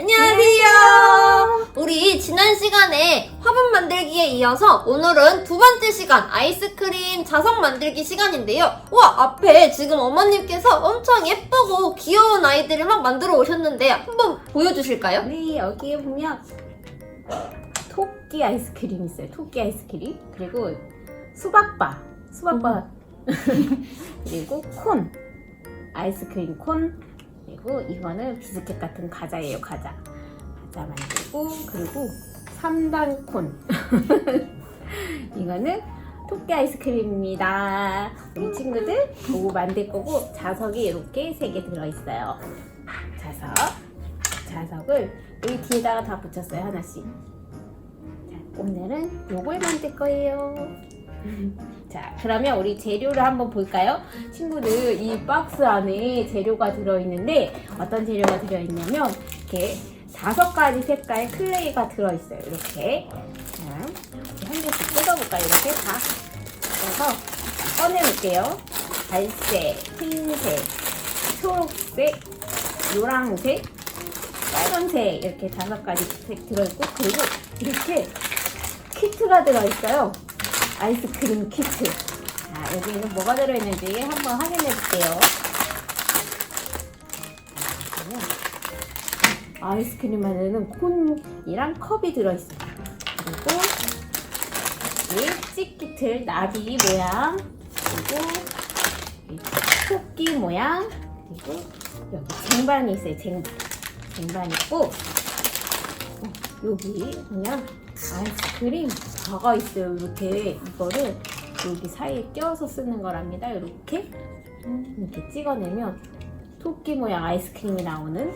안녕하세요. 우리 지난 시간에 화분 만들기에 이어서 오늘은 두 번째 시간 아이스크림 자석 만들기 시간인데요. 와 앞에 지금 어머님께서 엄청 예쁘고 귀여운 아이들을 막 만들어 오셨는데 한번 보여주실까요? 네, 여기에 보면 토끼 아이스크림 있어요. 토끼 아이스크림. 그리고 수박바. 수박바. 그리고 콘. 아이스크림 콘. 그리고 이거는 비스켓 같은 과자예요, 과자. 과자 만들고, 그리고 3단 콘. 이거는 토끼 아이스크림입니다. 우리 친구들 보고 만들 거고, 자석이 이렇게 3개 들어있어요. 자석. 자석을 여기 뒤에다가 다 붙였어요 하나씩 자 오늘은 요걸 만들 거예요 자 그러면 우리 재료를 한번 볼까요? 친구들 이 박스 안에 재료가 들어있는데 어떤 재료가 들어있냐면 이렇게 다섯 가지 색깔 클레이가 들어있어요. 이렇게. 자 한 개씩 뜯어볼까요? 이렇게 다. 뜯어서 꺼내볼게요. 갈색 흰색 초록색 노란색 빨간색 이렇게 다섯 가지 색 들어있고 그리고 이렇게 키트가 들어있어요 아이스크림 키트. 자 여기는 뭐가 들어있는지 한번 확인해 볼게요. 아이스크림 만드는 콘이랑 컵이 들어있어요 그리고 이 찍기틀 나비 모양 그리고 이 토끼 모양 그리고 여기 쟁반이 있어요. 쟁반 쟁반 있고 어, 여기 그냥 아이스크림 다가 있어요. 이렇게 이거를 여기 사이에 껴서 쓰는 거랍니다. 이렇게 이렇게 찍어내면 토끼 모양 아이스크림이 나오는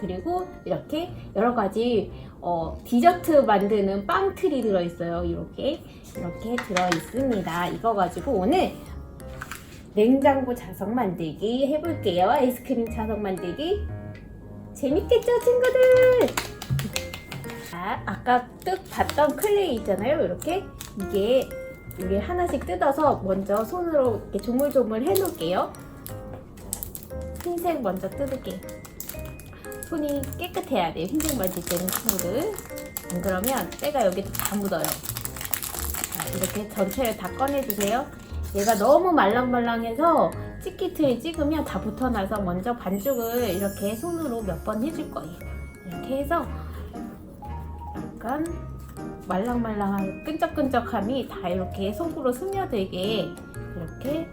그리고 이렇게 여러 가지 어, 디저트 만드는 빵 틀이 들어있어요. 이렇게 이렇게 들어있습니다. 이거 가지고 오늘 냉장고 자석 만들기 해볼게요. 아이스크림 자석 만들기. 재밌겠죠 친구들? 자, 아까 뜻 봤던 클레이 있잖아요. 이렇게. 이게 우리 하나씩 뜯어서 먼저 손으로 이렇게 조물조물 해놓을게요. 흰색 먼저 뜯을게요. 손이 깨끗해야 돼요. 흰색 만질 때는 친구들 안 그러면 때가 여기 다 묻어요. 자, 이렇게 전체를 다 꺼내주세요. 얘가 너무 말랑말랑해서 찍기틀에 찍으면 다 붙어나서 먼저 반죽을 이렇게 손으로 몇 번 해줄 거예요. 이렇게 해서 약간 말랑말랑한 끈적끈적함이 다 이렇게 속으로 스며들게 이렇게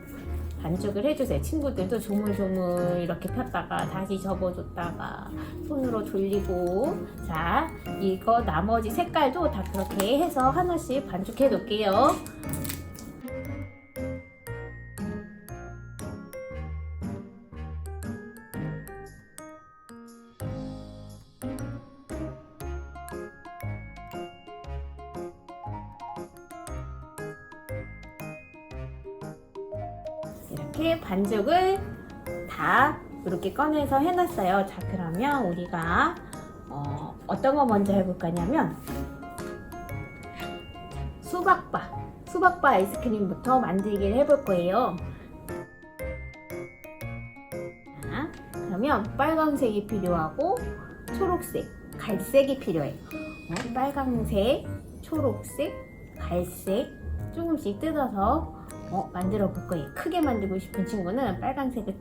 반죽을 해주세요. 친구들도 조물조물 이렇게 폈다가 다시 접어줬다가 손으로 돌리고 자 이거 나머지 색깔도 다 그렇게 해서 하나씩 반죽해 놓을게요. 반죽을 다 이렇게 꺼내서 해놨어요. 자, 그러면 우리가 어, 어떤 거 먼저 해볼 거냐면 수박바, 수박바 아이스크림부터 만들기를 해볼 거예요. 자, 그러면 빨강색이 필요하고 초록색, 갈색이 필요해요. 어, 빨강색, 초록색, 갈색 조금씩 뜯어서 어, 만들어 볼 거예요. 크게 만들고 싶은 친구는 빨간색을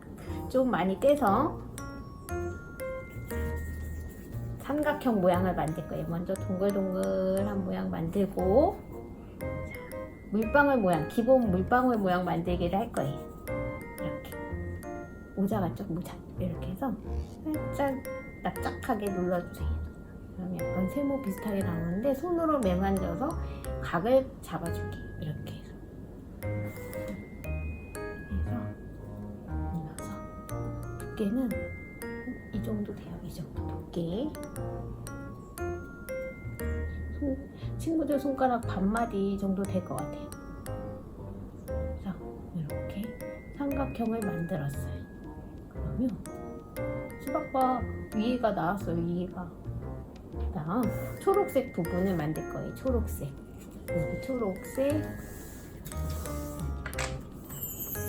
좀 많이 떼서 삼각형 모양을 만들 거예요. 먼저 동글동글한 모양 만들고 자, 물방울 모양, 기본 물방울 모양 만들기를 할 거예요. 이렇게 모자 같죠? 모자 이렇게 해서 살짝 납작하게 눌러주세요. 그럼 약간 세모 비슷하게 나오는데 손으로 매만져서 각을 잡아줄게요. 두께는 이 정도 돼요. 이 정도 두께. 손, 친구들 손가락 반마디 정도 될 것 같아요. 자, 이렇게 삼각형을 만들었어요. 그러면 수박바 위에가 나왔어요. 위에가. 다음 초록색 부분을 만들 거예요. 초록색. 여기 초록색.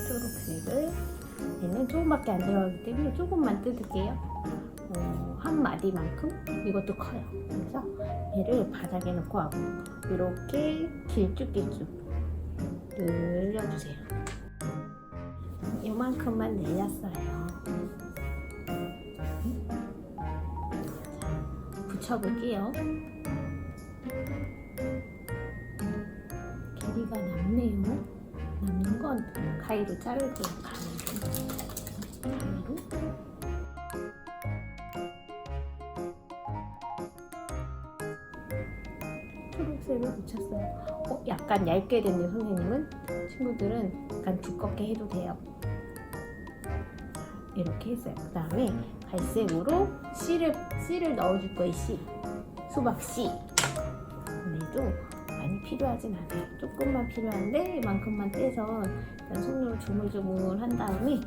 초록색을 얘는 조금밖에 안 들어가기 때문에 조금만 뜯을게요. 어, 한 마디만큼 이것도 커요. 그래서 얘를 바닥에 놓고 하고 이렇게 길쭉길쭉 늘려주세요. 이만큼만 늘렸어요. 자, 붙여볼게요. 길이가 남네요. 남는 건 가위로 자를게요. 초록색을 붙였어요. 어, 약간 얇게 됐네요, 선생님은. 친구들은 약간 두껍게 해도 돼요. 이렇게 했어요. 그 다음에 갈색으로 씨를, 씨를 넣어줄 거예요, 씨. 수박 씨. 근데도 많이 필요하진 않아요. 조금만 필요한데 이만큼만 떼서 손으로 조물조물 한 다음에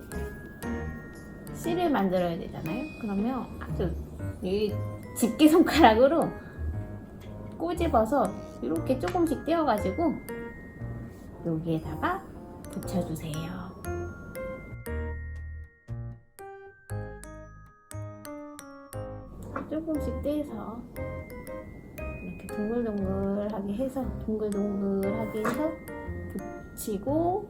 씨를 만들어야 되잖아요. 그러면 아주 이 집게 손가락으로 꼬집어서 이렇게 조금씩 떼어가지고 여기에다가 붙여주세요. 조금씩 떼서 이렇게 동글동글하게 해서 동글동글하게 해서 붙이고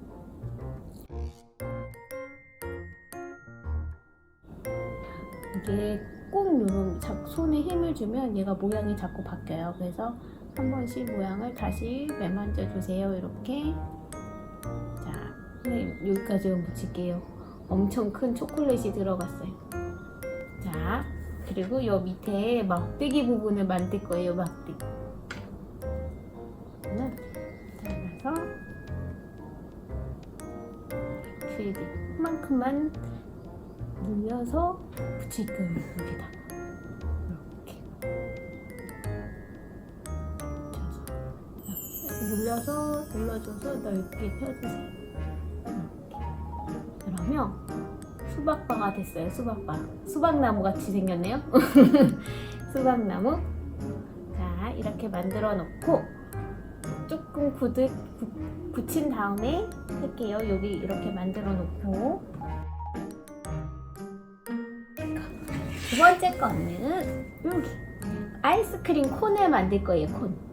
이게 꼭 누르면 자- 손에 힘을 주면 얘가 모양이 자꾸 바뀌어요. 그래서 한 번씩 모양을 다시 매만져 주세요. 이렇게 자 선생님 여기까지만 붙일게요. 엄청 큰 초콜릿이 들어갔어요. 자 그리고 요 밑에 막대기 부분을 만들 거예요. 막대기. 길게 이만큼만 눌려서 붙일 거예요. 여기다 눌려서 눌러줘서 넓게 펴주세요. 그러면 수박바가 됐어요. 수박바. 수박나무 같이 생겼네요. 수박나무. 자, 이렇게 만들어 놓고 조금 굳을 굳- 붙인 다음에 할게요. 여기 이렇게 만들어 놓고 두 번째 거는 여기 아이스크림 콘을 만들 거예요. 콘.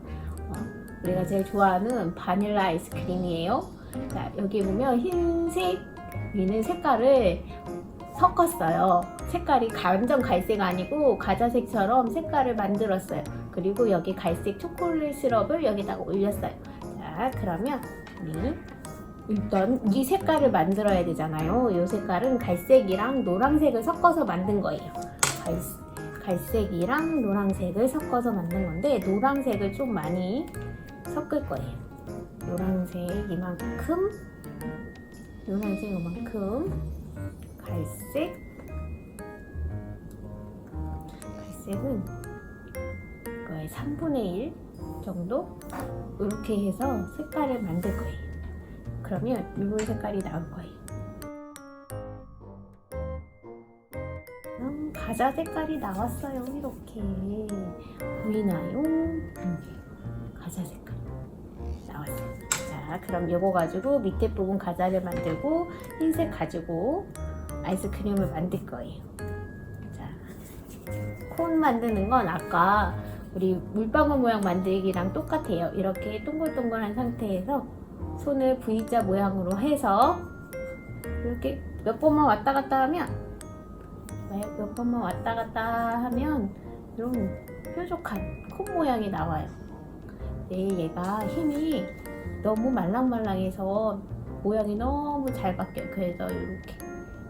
어, 우리가 제일 좋아하는 바닐라 아이스크림이에요. 자, 여기 보면 흰색 위는 색깔을 섞었어요. 색깔이 완전 갈색 아니고 가자색처럼 색깔을 만들었어요. 그리고 여기 갈색 초콜릿 시럽을 여기다가 올렸어요. 자, 그러면 우리 일단 이 색깔을 만들어야 되잖아요. 이 색깔은 갈색이랑 노란색을 섞어서 만든 거예요. 갈, 갈색이랑 노란색을 섞어서 만든 건데 노란색을 좀 많이 섞을 거예요. 노란색 이만큼 노란색 이만큼 갈색 갈색은 거의 3분의 1 정도 이렇게 해서 색깔을 만들 거예요. 그러면 이런 색깔이 나올 거예요. 음, 과자 색깔이 나왔어요. 이렇게 보이나요? 여기 과자 색깔 나왔어요. 자, 그럼 이거 가지고 밑에 부분 과자를 만들고 흰색 가지고 아이스크림을 만들 거예요. 자, 콘 만드는 건 아까 우리 물방울 모양 만들기랑 똑같아요. 이렇게 동글동글한 상태에서 손을 V자 모양으로 해서 이렇게 몇 번만 왔다 갔다 하면 네, 몇 번만 왔다 갔다 하면 이런 뾰족한 콘 모양이 나와요. 네, 얘가 힘이 너무 말랑말랑해서 모양이 너무 잘 바뀌어요. 그래서 이렇게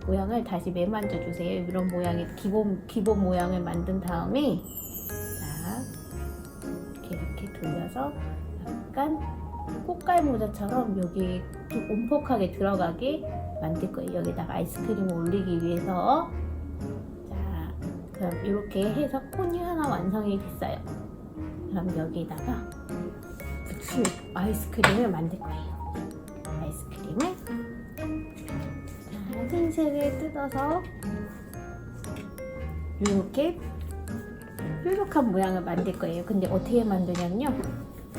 모양을 다시 매만져 주세요. 이런 모양의 기본 기본 모양을 만든 다음에 자 이렇게 이렇게 돌려서 약간 꽃갈 모자처럼 여기 좀 움푹하게 들어가게 만들 거예요. 여기다가 아이스크림을 올리기 위해서 자 그럼 이렇게 해서 콘이 하나 완성이 됐어요. 그럼 여기다가 부칠 아이스크림을 만들 거예요. 아이스크림을 자, 흰색을 뜯어서 이렇게 뾰족한 모양을 만들 거예요. 근데 어떻게 만드냐면요.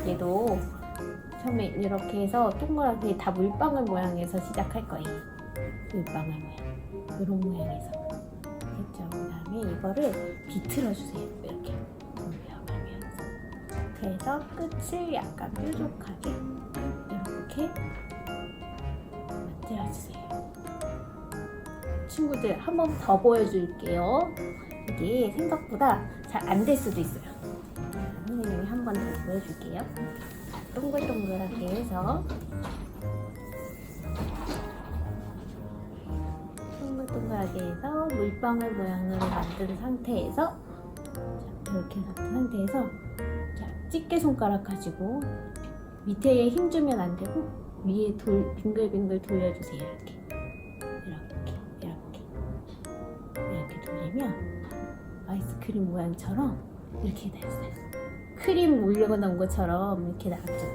얘도 처음에 이렇게 해서 동그랗게 다 물방울 모양에서 시작할 거예요. 물방울 모양. 이런 모양에서. 됐죠? 자, 그다음에 이거를 비틀어 주세요. 이렇게. 그래서 끝을 약간 뾰족하게 이렇게 만들어 주세요. 친구들 한 번 더 보여줄게요. 이게 생각보다 잘 안 될 수도 있어요. 선생님이 한 번 더 보여줄게요. 동글동글하게 해서 동글동글하게 해서 물방울 모양으로 만든 상태에서 자, 이렇게 만든 상태에서 자, 집게 손가락 가지고 밑에 힘 주면 안 되고 위에 돌 빙글빙글 돌려주세요. 이렇게. 이렇게 이렇게. 이렇게 돌리면 아이스크림 모양처럼 이렇게 됐어요. 크림 올려놓은 것처럼 이렇게 나왔죠.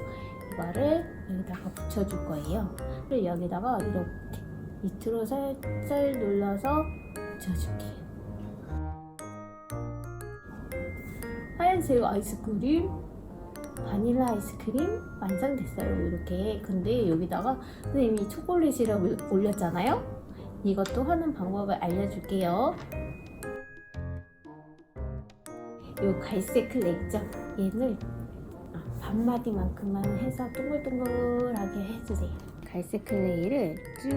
이거를 여기다가 붙여줄 거예요. 그리고 여기다가 이렇게 밑으로 살살 눌러서 붙여줄게요. 하얀색 아이스크림 바닐라 아이스크림 완성됐어요. 이렇게. 근데 여기다가 선생님이 초콜릿 시럽을 올렸잖아요? 이것도 하는 방법을 알려줄게요. 요 갈색 클레 있죠 얘를 아, 반마디만큼만 해서 동글동글하게 해주세요. 갈색 클레이를 쭉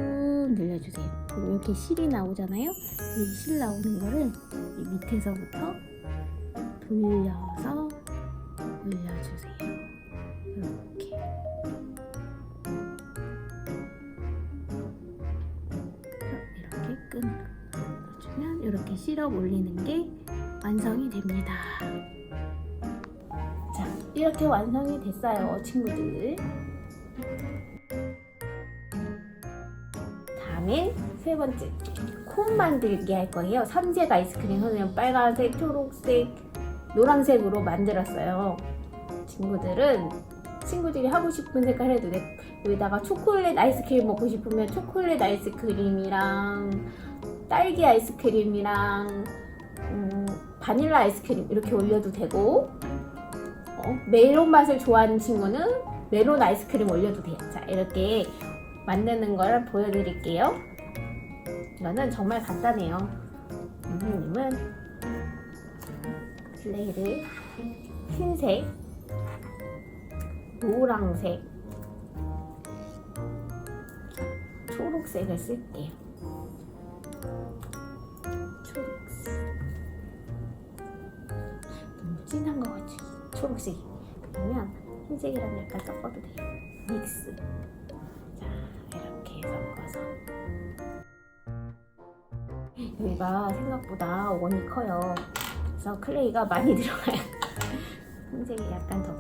늘려주세요. 그리고 이렇게 실이 나오잖아요? 이 실 나오는 거를 이 밑에서부터 돌려서 올려주세요. 이렇게. 이렇게 끊어주면 이렇게 시럽 올리는 게 완성이 됩니다. 자, 이렇게 완성이 됐어요, 친구들. 다음엔 세 번째 콘 만들기 할 거예요. 삼색 아이스크림 선생님 빨간색, 초록색, 노란색으로 만들었어요. 친구들은 친구들이 하고 싶은 색깔 해도 돼. 여기다가 초콜릿 아이스크림 먹고 싶으면 초콜릿 아이스크림이랑 딸기 아이스크림이랑 음, 바닐라 아이스크림 이렇게 올려도 되고 어, 멜론 맛을 좋아하는 친구는 멜론 아이스크림 올려도 돼요. 자 이렇게 만드는 걸 보여드릴게요. 이거는 정말 간단해요. 선생님은 플레이를 흰색, 노랑색, 초록색을 쓸게요. 초록색. 너무 진한 것 같지? 초록색이. 그러면 흰색이랑 약간 섞어도 돼요. 믹스. 자, 이렇게 섞어서. 여기가 생각보다 원이 커요. 그래서 클레이가 많이 들어가요. 흰색이 약간 더.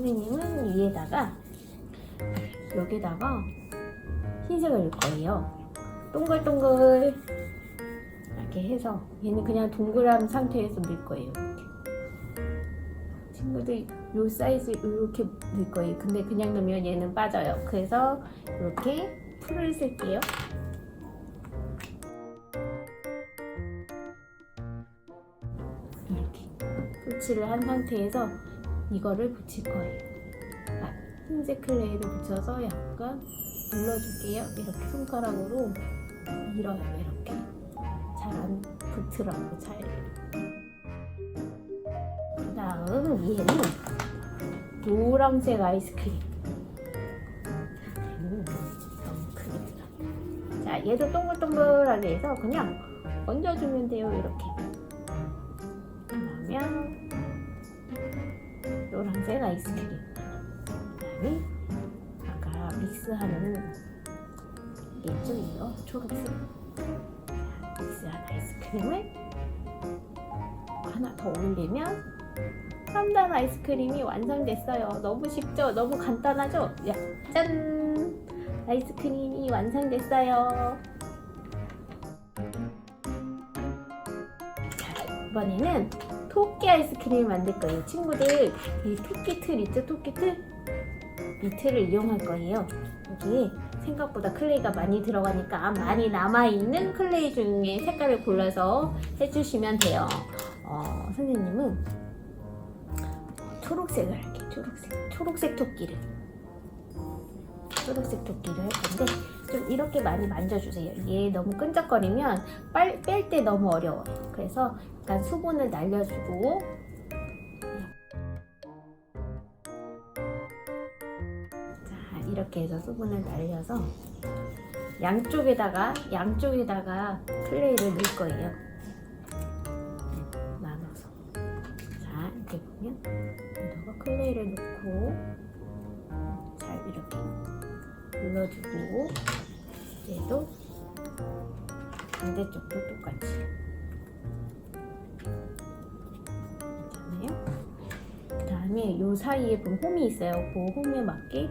선생님은 위에다가 여기다가 흰색을 넣을 거예요. 동글동글 이렇게 해서 얘는 그냥 동그란 상태에서 넣을 거예요. 친구들 요 사이즈 이렇게 넣을 거예요. 근데 그냥 넣으면 얘는 빠져요. 그래서 이렇게 풀을 쓸게요. 이렇게 풀칠을 한 상태에서 이거를 붙일 거예요. 아, 흰색 클레이를 붙여서 약간 눌러줄게요. 이렇게 손가락으로 밀어요. 이렇게 잘 안 붙으라고 잘. 그다음 얘는 노란색 아이스크림. 음. 자, 얘도 동글동글하게 해서 그냥 얹어주면 돼요. 이렇게. 노란색 아이스크림 그다음에 아까 게 있죠 이거 초록색 자, 믹스한 아이스크림을 하나 더 올리면 3단 아이스크림이 완성됐어요 너무 쉽죠? 너무 간단하죠? 야, 짠! 아이스크림이 완성됐어요 자, 이번에는 토끼 아이스크림 만들 거예요. 친구들, 이 토끼 틀 있죠? 토끼 틀? 이 틀을 이용할 거예요. 여기에 생각보다 클레이가 많이 들어가니까 많이 남아있는 클레이 중에 색깔을 골라서 해주시면 돼요. 어, 선생님은 초록색을 할게요. 초록색. 초록색 토끼를. 초록색 토끼를 할 건데, 좀 이렇게 많이 만져주세요. 이게 너무 끈적거리면 뺄 때 너무 어려워요. 그래서 약간 수분을 날려주고 자 이렇게 해서 수분을 날려서 양쪽에다가 양쪽에다가 클레이를 넣을 거예요. 나눠서 자 이렇게 보면 여기다가 클레이를 넣고 잘 이렇게 눌러주고 얘도 반대쪽도 똑같이? 그 다음에 요 사이에 보면 홈이 있어요 그 홈에 맞게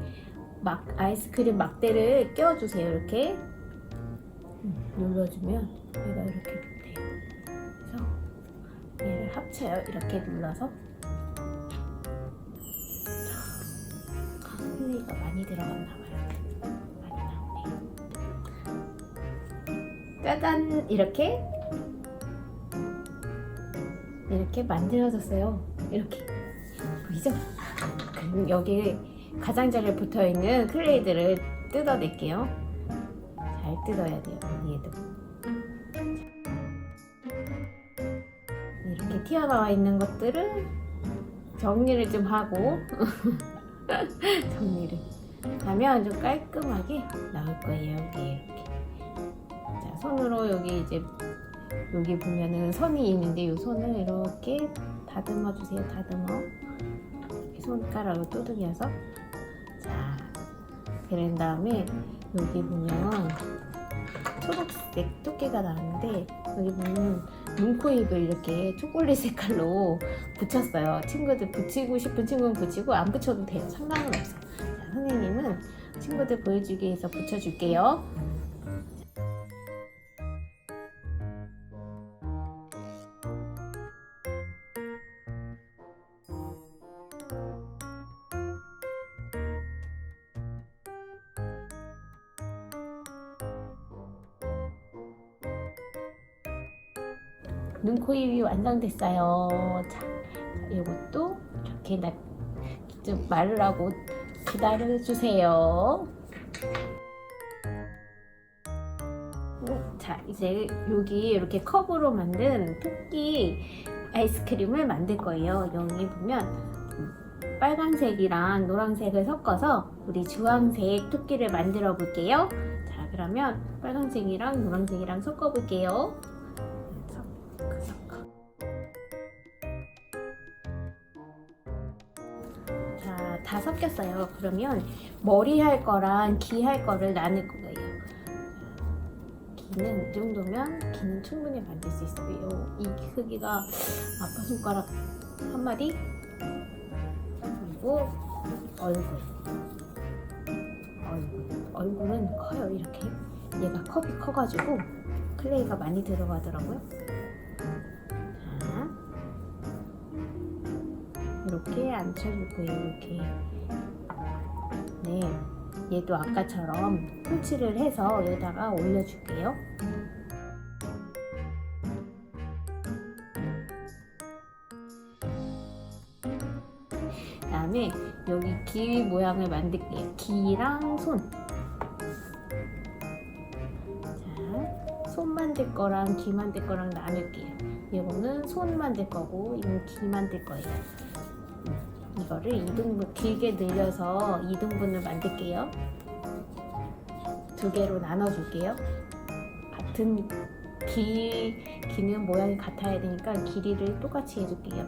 막 아이스크림 막대를 껴주세요 이렇게 음, 눌러주면 얘가 이렇게 돼요 그래서 얘를 합쳐요 이렇게 눌러서 클레이가 많이 들어갔나 봐요. 짜잔 이렇게 이렇게 만들어졌어요. 이렇게 보이죠? 그럼 여기 가장자리에 붙어 있는 클레이들을 뜯어낼게요. 잘 뜯어야 돼요. 얘도. 이렇게 튀어나와 있는 것들을 정리를 좀 하고 정리를 하면 좀 깔끔하게 나올 거예요. 이렇게. 자, 손으로 여기 이제 여기 보면은 선이 있는데 이 손을 이렇게 다듬어 주세요. 다듬어. 손가락으로 두들겨서 자, 그런 다음에 여기 보면 초록색 두께가 나는데 여기 보면 눈코입을 이렇게 초콜릿 색깔로 붙였어요. 친구들 붙이고 싶은 친구는 붙이고 안 붙여도 돼요. 상관은 없어요. 자, 선생님은 친구들 보여주기 위해서 붙여줄게요. 눈, 코, 입이 완성됐어요. 자, 이것도 이렇게 나, 좀 마르라고 기다려주세요. 음, 자, 이제 여기 이렇게 컵으로 만든 토끼 아이스크림을 만들 거예요. 여기 보면 음, 빨간색이랑 노란색을 섞어서 우리 주황색 토끼를 만들어 볼게요. 자, 그러면 빨간색이랑 노란색이랑 섞어 볼게요. 섞였어요. 그러면 머리 할 거랑 귀 할 거를 나눌 거예요. 귀는 이 정도면 귀는 충분히 만들 수 있어요. 이 크기가 아빠 손가락 한 마디 그리고 얼굴 얼굴 얼굴은 커요 이렇게 얘가 컵이 커가지고 클레이가 많이 들어가더라고요. 자 이렇게 거예요 이렇게 네 얘도 아까처럼 풀칠을 해서 여기다가 올려줄게요. 그다음에 여기 귀 모양을 만들게요. 귀랑 손. 자, 손 만들 거랑 귀 만들 거랑 나눌게요. 이거는 손 만들 거고 이건 귀 만들 거예요. 음, 이거를 2등분 길게 늘려서 2등분을 만들게요. 두 개로 나눠줄게요. 같은 기, 기는 모양이 같아야 되니까 길이를 똑같이 해줄게요.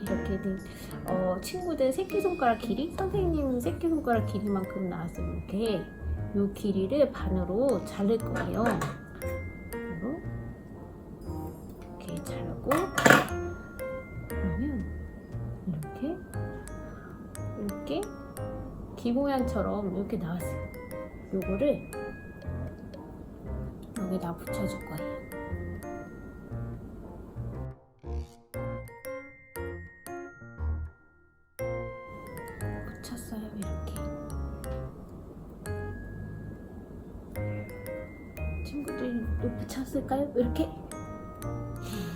이렇게 된, 어, 친구들 새끼손가락 길이, 선생님 새끼손가락 길이만큼 나왔어요. 이렇게 요 길이를 반으로 자를 거예요. 기 모양처럼 이렇게 나왔어요. 요거를 여기다 붙여줄 거예요. 붙였어요, 이렇게. 친구들이 또 붙였을까요? 이렇게.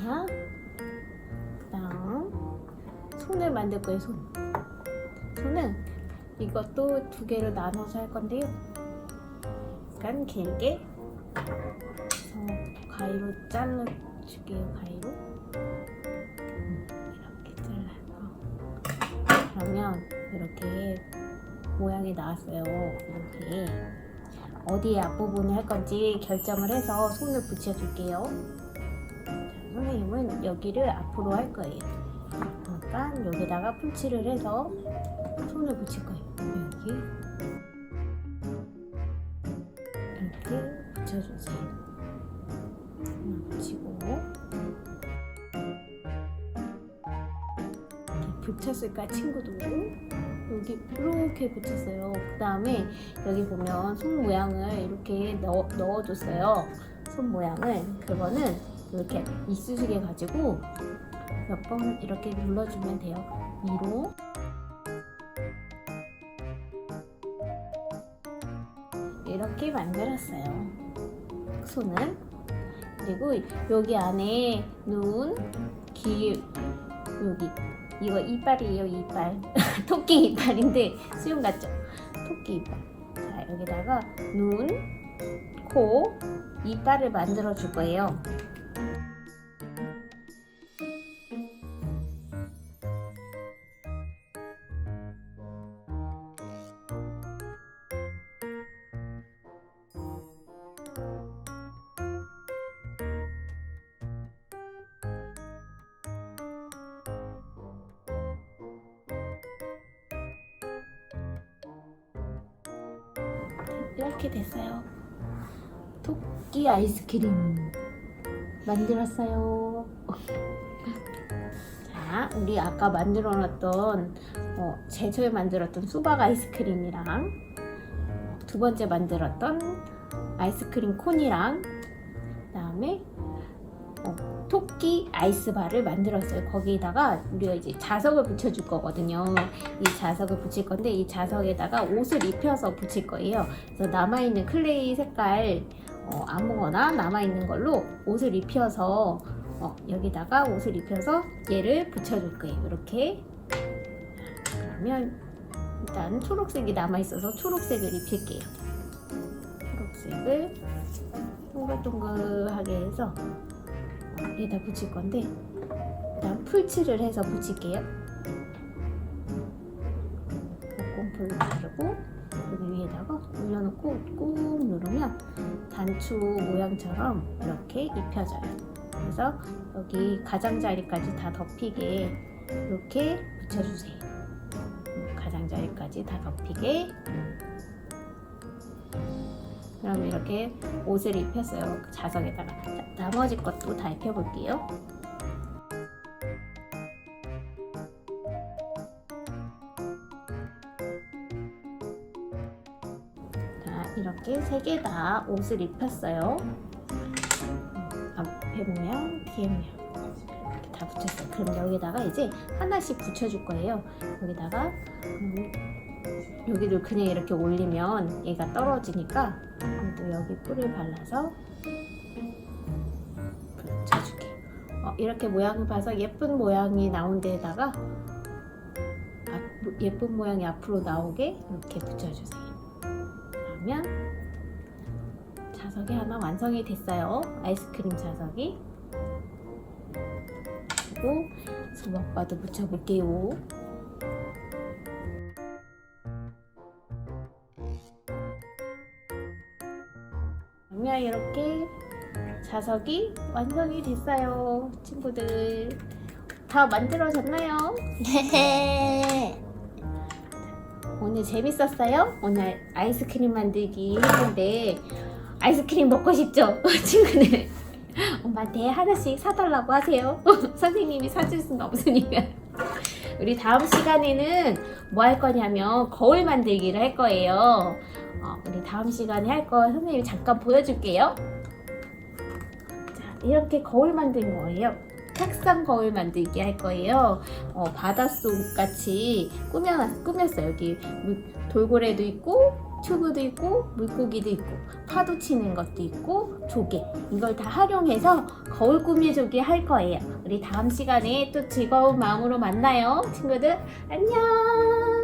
자, 그 다음 손을 만들 거예요, 손. 이것도 두 개로 나눠서 할 건데요. 약간 길게. 어, 가위로 잘라줄게요 가위로. 음, 이렇게 잘라서. 그러면 이렇게 모양이 나왔어요 이렇게. 어디에 앞부분을 할 건지 결정을 해서 손을 붙여줄게요. 자, 선생님은 여기를 앞으로 할 거예요. 그러니까 여기다가 풀칠을 해서 손을 붙일 거예요 여기 이렇게 붙여주세요. 하나 붙이고 이렇게 붙였을까 친구들? 여기 이렇게 붙였어요. 그 다음에 여기 보면 손 모양을 이렇게 넣어, 넣어줬어요. 손 모양을 그거는 이렇게 이쑤시개 가지고 몇 번 이렇게 눌러주면 돼요. 위로 이렇게 만들었어요. 손을 그리고 여기 안에 눈, 귀 여기 이거 이빨이에요 이빨 토끼 이빨인데 수염 같죠? 토끼 이빨 자 여기다가 눈, 코, 이빨을 만들어 줄 거예요. 아이스크림 만들었어요. 자, 우리 아까 만들어놨던 어, 제초에 만들었던 수박 아이스크림이랑 두 번째 만들었던 아이스크림 콘이랑 그다음에 어, 토끼 아이스바를 만들었어요. 거기에다가 우리가 이제 자석을 붙여줄 거거든요. 이 자석을 붙일 건데 이 자석에다가 옷을 입혀서 붙일 거예요. 그래서 남아있는 클레이 색깔 어, 아무거나 남아있는 걸로 옷을 입혀서 어, 여기다가 옷을 입혀서 얘를 붙여줄 거예요. 이렇게 그러면 일단 초록색이 남아있어서 초록색을 입힐게요. 초록색을 동글동글하게 해서 여기다 붙일 건데 일단 풀칠을 해서 붙일게요. 꼼꼼풀 바르고 여기 위에다가 올려놓고 꾹 누르면 단추 모양처럼 이렇게 입혀져요. 그래서 여기 가장자리까지 다 덮이게 이렇게 붙여주세요. 음, 가장자리까지 다 덮이게. 그럼 이렇게 옷을 입혔어요. 그 자석에다가. 자, 나머지 것도 다 입혀볼게요. 세 개 다 옷을 입혔어요. 음, 앞에 모양, 뒤에 모양. 이렇게 다 붙였어요. 그럼 여기다가 이제 하나씩 붙여줄 거예요. 여기다가 음, 여기를 그냥 이렇게 올리면 얘가 떨어지니까 또 여기 뿔을 발라서 붙여줄게요. 어, 이렇게 모양을 봐서 예쁜 모양이 나온 데에다가 앞- 예쁜 모양이 앞으로 나오게 이렇게 붙여주세요. 그러면 자석이 하나 완성이 됐어요. 아이스크림 자석이. 그리고 수박바도 붙여볼게요. 그러면 이렇게 자석이 완성이 됐어요. 친구들. 다 만들어졌나요? 네. 오늘 재밌었어요? 오늘 아이스크림 만들기 했는데 아이스크림 먹고 싶죠? 친구들 엄마한테 하나씩 사달라고 하세요 선생님이 사줄 수는 없으니까 우리 다음 시간에는 뭐 할 거냐면 거울 만들기를 할 거예요 어, 우리 다음 시간에 할 거 선생님이 잠깐 보여줄게요 자 이렇게 거울 만든 거예요 색상 거울 만들기 할 거예요. 어, 바닷속 같이 꾸며, 꾸몄어요. 여기 물, 돌고래도 있고, 튜브도 있고, 물고기도 있고, 파도 치는 것도 있고, 조개. 이걸 다 활용해서 거울 꾸며주기 할 거예요. 우리 다음 시간에 또 즐거운 마음으로 만나요. 친구들, 안녕!